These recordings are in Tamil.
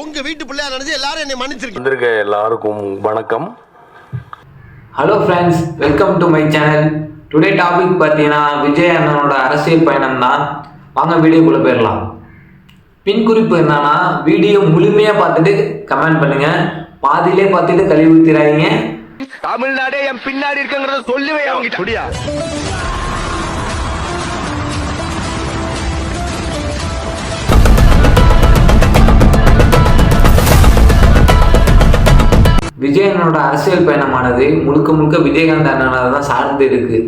உங்க வீட்டு பிள்ளையா நினைச்சு எல்லாரும் என்னை மன்னிச்சிருக்கீங்க வந்திருக்க எல்லாருக்கும் வணக்கம். Hello friends welcome to my channel today topic பார்த்தீங்கன்னா விஜய் அண்ணனோட அரசியல் பயணம் தான். வாங்க வீடியோக்குள்ளே போயிடலாம் பின் குறிப்பு என்னன்னா வீடியோ முழுமையாக பார்த்துட்டு கமெண்ட் பண்ணுங்க. பாதியிலே பார்த்துட்டு கழுவி ஊத்திராதீங்க தமிழ்நாடே என் பின்னாடி இருக்குங்கிறத சொல்லுவே அவங்க முடியா விஜய் அண்ணனோட அரசியல் பயணமானது முழுக்க முழுக்க விஜயகாந்த் அண்ணனை தான் சார்ந்து இருக்கு.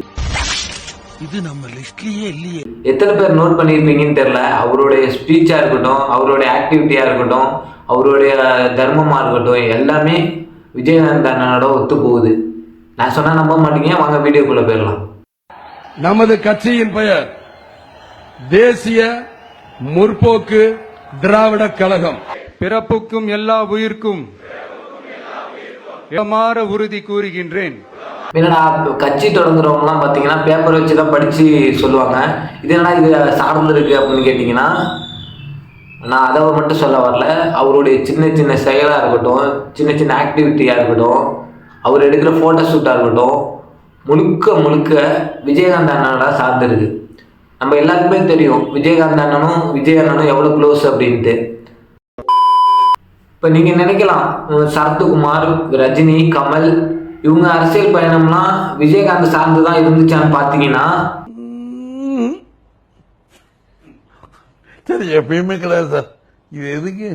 இது நம்ம லிஸ்ட்லயே இல்லையே. எத்தனை பேர் நோட் பண்ணியிருப்பீங்கன்னு தெரில அவருடைய ஸ்பீச்சாக இருக்கட்டும் அவருடைய ஆக்டிவிட்டியாக இருக்கட்டும் அவருடைய தர்மமாக இருக்கட்டும் எல்லாமே விஜயகாந்த் அண்ணனோட ஒத்து போகுது. நான் சொன்னா நம்ப மாட்டீங்க வாங்க வீடியோக்குள்ளே போயிடலாம். நமது கட்சியின் பெயர் தேசிய முற்போக்கு திராவிட கழகம். பிறப்புக்கும் எல்லா உயிர்க்கும் இடமாற உறுதி கூறுகின்றேன். என்னடா கட்சி தொடங்குறவங்கலாம் பார்த்தீங்கன்னா பேப்பர் வச்சு தான் படித்து சொல்லுவாங்க. இது என்னடா இது சார்ந்திருக்கு அப்படின்னு கேட்டிங்கன்னா நான் அதை மட்டும் சொல்ல வரல. அவருடைய சின்ன சின்ன செயலாக இருக்கட்டும் சின்ன சின்ன ஆக்டிவிட்டியாக இருக்கட்டும் அவர் எடுக்கிற ஃபோட்டோ ஷூட்டாக இருக்கட்டும் முழுக்க முழுக்க விஜயகாந்த் அண்ணனோட சார்ந்திருக்கு நம்ம எல்லாருக்குமே தெரியும் விஜயகாந்த் அண்ணனும் விஜய் அண்ணனும் எவ்வளோ க்ளோஸ் அப்படின்ட்டு. இப்போ நீங்கள் நினைக்கலாம் சரத்குமார் ரஜினி கமல் இவங்க அரசியல் பயணம்லாம் விஜயகாந்த் சார்ந்து தான் இருந்துச்சான்னு பார்த்தீங்கன்னா சரி எப்பயுமே கிடையாது சார். இது எதுக்கு?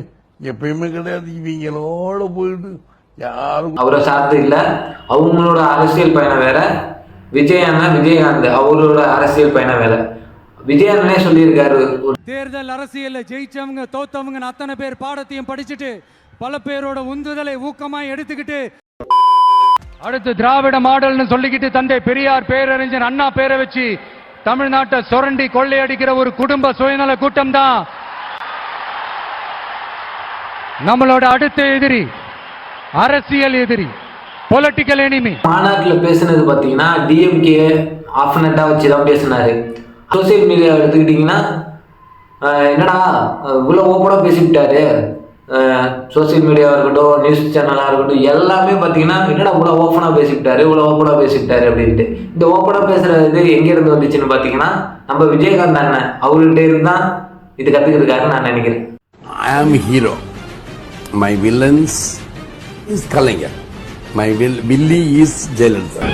எப்பயுமே கிடையாது. இவங்களோட போயிட்டு யாரும் அவரை சார்ந்து இல்லை. அவங்களோட அரசியல் பயணம் வேற. விஜய் விஜயகாந்த் அவரோட அரசியல் பயணம் வேற. விஜய் அண்ணனே சொல்லியிருக்காரு. தேர்தல் அரசியல்ல ஜெயிச்சவங்க தோத்தவங்க அத்தனை பேர் பாடத்தையும் படிச்சுட்டு பல பேரோட உந்துதலை ஊக்கமா எடுத்துக்கிட்டு அடுத்து திராவிட மாடல்னு சொல்லிக்கிட்டு தந்தை பெரியார் பேரறிஞர் அண்ணா பேரை வச்சு தமிழ்நாட்டை சுரண்டி கொள்ளையடிக்கிற ஒரு குடும்ப சுயநல கூட்டம் தான் நம்மளோட அடுத்த எதிரி அரசியல் எதிரி பொலிட்டிக்கல் எனிமி மாநாட்டில் பேசுனது பார்த்தீங்கன்னா டிஎம்கே ஆஃப்னட்டா வச்சு தான் பேசினாரு. சோசியல் மீடியா எடுத்துக்கிட்டிங்கன்னா என்னடா இவ்வளோ ஓப்பனாக பேசிக்கிட்டாரு சோசியல் மீடியாவாக இருக்கட்டும் நியூஸ் சேனலாக இருக்கட்டும் எல்லாமே பார்த்தீங்கன்னா என்னடா இவ்வளோ ஓப்பனாக பேசிக்கிட்டாரு இவ்வளோ ஓப்பனாக பேசிக்கிட்டாரு அப்படின்ட்டு. இந்த ஓப்பனாக பேசுகிற இது எங்கேருந்து வந்துச்சுன்னு பார்த்தீங்கன்னா நம்ம விஜயகாந்த் அண்ணன் அவர்கிட்ட இருந்தால் இது கற்றுக்கிருக்காருன்னு நான் நினைக்கிறேன். I am hero my villains is Kalaignar. My will வில்லி இஸ் ஜெயலலிதா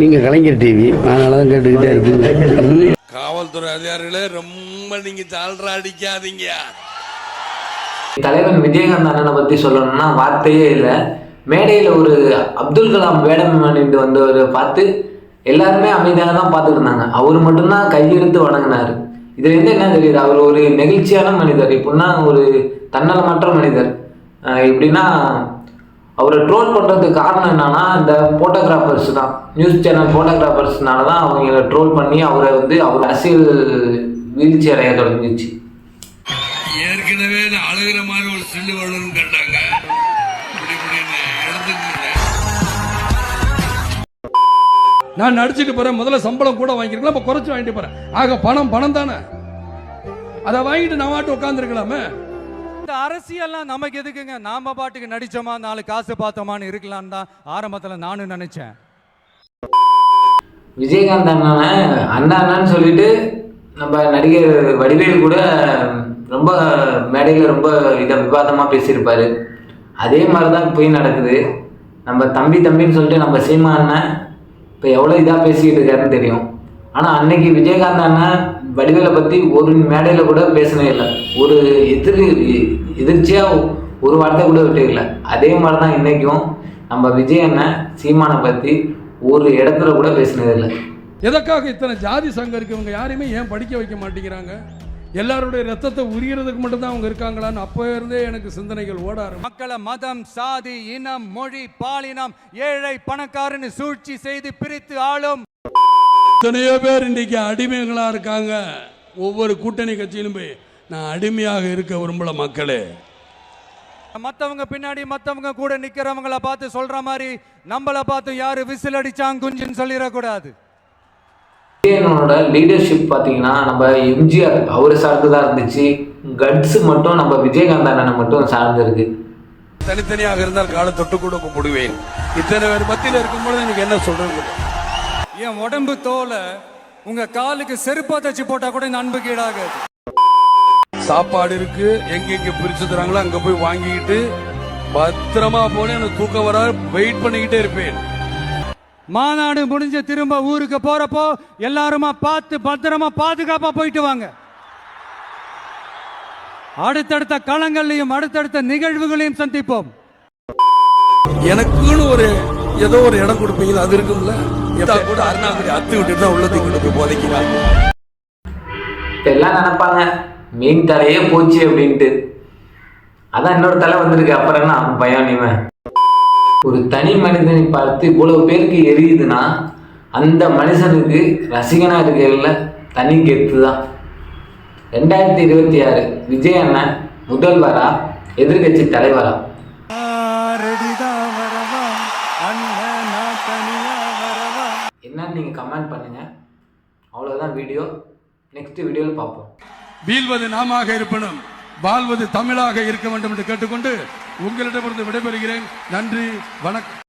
நீங்க கலைஞர் டிவி. அதனால தான் கேட்டுக்கிட்டே இருக்கீங்க. காவல்துறை அதிகாரிகளே ரொம்ப நீங்க சால்ரா அடிக்காதீங்க. தலைவன் விஜயகாந்த் அண்ணனை பற்றி சொல்லணும்னா வார்த்தையே இல்லை. மேடையில் ஒரு அப்துல் கலாம் வேடம் அணிந்து வந்தவரை பார்த்து எல்லாருமே அமைதியாக தான் பார்த்துட்டு இருந்தாங்க. அவர் மட்டும்தான் கையெடுத்து வணங்கினார். இதுல இருந்து என்ன தெரியுது? அவர் ஒரு நெகிழ்ச்சியான மனிதர். இப்படின்னா ஒரு தன்னலமற்ற மனிதர். எப்படின்னா அவரை ட்ரோல் பண்ணுறதுக்கு காரணம் என்னன்னா இந்த ஃபோட்டோகிராஃபர்ஸ் தான். நியூஸ் சேனல் ஃபோட்டோகிராஃபர்ஸ்னால தான் அவங்க ட்ரோல் பண்ணி அவரை வந்து அவர் அரசியல் வீழ்ச்சி அடைய தொடங்கிச்சு ஏற்கனவே அழுகிற மாதிரி ஒரு சில்லு வரணும்னு கேட்டாங்க. நான் நடிச்சுட்டு போறேன். முதல்ல சம்பளம் கூட வாங்கிருக்கலாம். இப்ப குறைச்சு வாங்கிட்டு போறேன். ஆக பணம் பணம் தானே. அதை வாங்கிட்டு நான் வாட்டு உட்காந்துருக்கலாமே இந்த அரசியல்லாம் நமக்கு எதுக்குங்க? நாம பாட்டுக்கு நடிச்சோமா நாலு காசு பார்த்தோமான்னு இருக்கலான்னு தான் ஆரம்பத்தில் நானும் நினைச்சேன். விஜயகாந்த் அண்ணனை அண்ணா அண்ணான்னு சொல்லிட்டு நம்ம நடிகர் வடிவேல் கூட ரொம்ப மேடையில் ரொம்ப இதை விவாதமாக பேசியிருப்பாரு. அதே மாதிரி தான் இப்போயும் நடக்குது. நம்ம தம்பி தம்பின்னு சொல்லிட்டு நம்ம சீமா அண்ணன் இப்போ எவ்வளோ இதாக பேசிக்கிட்டு இருக்காருன்னு தெரியும். ஆனால் அன்னைக்கு விஜயகாந்த் அண்ணன் வடிவேலை பற்றி ஒரு மேடையில் கூட பேசினே இல்லை. ஒரு எதிர் எதிர்ச்சியாக ஒரு வார்த்தை கூட விட்டு அதே மாதிரி தான் இன்றைக்கும் நம்ம விஜய் அண்ணன் சீமானை பற்றி ஒரு இடத்துல கூட பேசினது இல்லை. எதற்காக இத்தனை ஜாதி சங்கம் இருக்கவங்க யாரையுமே ஏன் படிக்க வைக்க மாட்டேங்கிறாங்க? எல்லாருடைய ரத்தத்தை உரியறதுக்கு மட்டும்தான் அவங்க இருக்காங்களான்னு அப்போ இருந்தே எனக்கு சிந்தனைகள் ஓட ஆரம்பிச்சு. மக்களை மதம் சாதி இனம் மொழி பாலினம் ஏழை பணக்காரன்னு சூழ்ச்சி செய்து பிரித்து ஆளும் எத்தனையோ பேர் இன்றைக்கு அடிமைகளா இருக்காங்க. ஒவ்வொரு கூட்டணி கட்சியிலும் போய் நான் அடிமையாக இருக்க விரும்பல மக்களே. மத்தவங்க பின்னாடி மத்தவங்க கூட நிக்கிறவங்கள பார்த்து சொல்ற மாதிரி நம்மள பார்த்து யாரு விசில் அடிச்சாங்க குஞ்சுன்னு சொல்லிடக்கூடாது. விஜயனோட லீடர்ஷிப் பார்த்தீங்கன்னா நம்ம எம்ஜிஆர் அவரை சார்ந்து தான் இருந்துச்சு. கட்ஸ் மட்டும் நம்ம விஜயகாந்த் அண்ணனை மட்டும் சார்ந்து இருக்கு தனித்தனியாக இருந்தால் காலை தொட்டு கூட கும்பிடுவேன். இத்தனை பேர் மத்தியில் இருக்கும்போது எனக்கு என்ன சொல்றது என் உடம்பு தோலை உங்க காலுக்கு செருப்பா தச்சு போட்டா கூட இந்த அன்பு கீழாகாது. சாப்பாடு இருக்கு எங்கெங்க பிரிச்சு தராங்களோ அங்க போய் வாங்கிக்கிட்டு பத்திரமா போனேன் எனக்கு தூக்கம் வர வெயிட் பண்ணிக்கிட்டே இருப்பேன். மாநாடு முடிஞ்சு திரும்ப ஊருக்கு போறப்போ எல்லாருமா பார்த்து பத்திரமா பாதுகாப்பா போயிட்டு வாங்க. அடுத்தடுத்த களங்களையும் அடுத்தடுத்த நிகழ்வுகளையும் சந்திப்போம். எனக்குன்னு ஒரு ஏதோ ஒரு இடம் கொடுப்பீங்களா அது இருக்கும்ல? எப்ப கூட அருணாக்குடி அத்து விட்டுட்டு தான் உள்ளத்தை கொண்டு போதைக்கிறாங்க எல்லாம் நினைப்பாங்க. மீன் தலையே போச்சு அப்படின்ட்டு. அதான் இன்னொரு தலை வந்திருக்கு. அப்புறம் என்ன? பயம் நீவன் ஒரு தனி மனிதனை பார்த்து இவ்வளவு பேருக்கு எரியுதுன்னா அந்த மனுஷனுக்கு ரசிகனா இருக்கிறதுல தனி கெத்து தான். ரெண்டாயிரத்தி இருபத்தி ஆறு விஜய் அண்ணன் முதல்வரா எதிர்கட்சி தலைவரா. என்னன்னு நீங்கள் கமெண்ட் பண்ணுங்க. அவ்வளோதான் வீடியோ. நெக்ஸ்ட் வீடியோவில் பார்ப்போம். வீழ்வது நாமாக இருப்பனும் வாழ்வது தமிழாக இருக்க வேண்டும் என்று கேட்டுக்கொண்டு உங்களிடமிருந்து விடைபெறுகிறேன். நன்றி வணக்கம்.